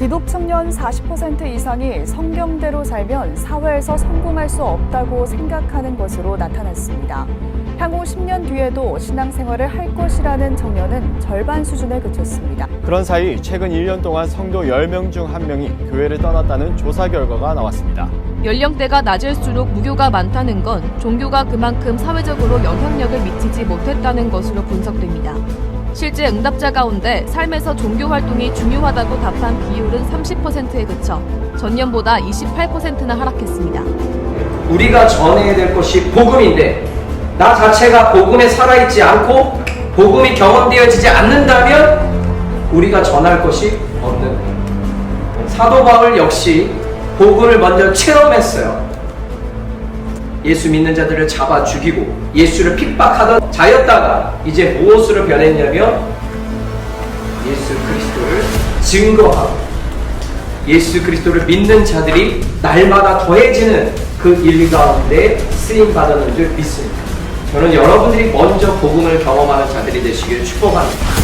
기독 청년 40% 이상이 성경대로 살면 사회에서 성공할 수 없다고 생각하는 것으로 나타났습니다. 향후 10년 뒤에도 신앙생활을 할 것이라는 청년은 절반 수준에 그쳤습니다. 그런 사이 최근 1년 동안 성도 10명 중 1명이 교회를 떠났다는 조사 결과가 나왔습니다. 연령대가 낮을수록 무교가 많다는 건 종교가 그만큼 사회적으로 영향력을 미치지 못했다는 것으로 분석됩니다. 실제 응답자 가운데 삶에서 종교 활동이 중요하다고 답한 비율은 30%에 그쳐 전년보다 28%나 하락했습니다. 우리가 전해야 될 것이 복음인데 나 자체가 복음에 살아있지 않고 복음이 경험되어지지 않는다면 우리가 전할 것이 없는. 사도 바울 역시 복음을 먼저 체험했어요. 예수 믿는 자들을 잡아 죽이고 예수를 핍박하던 자였다가 이제 무엇으로 변했냐면 예수 그리스도를 증거하고 예수 그리스도를 믿는 자들이 날마다 더해지는 그 일 가운데 쓰임 받았는 줄 믿습니다. 저는 여러분들이 먼저 복음을 경험하는 자들이 되시기를 축복합니다.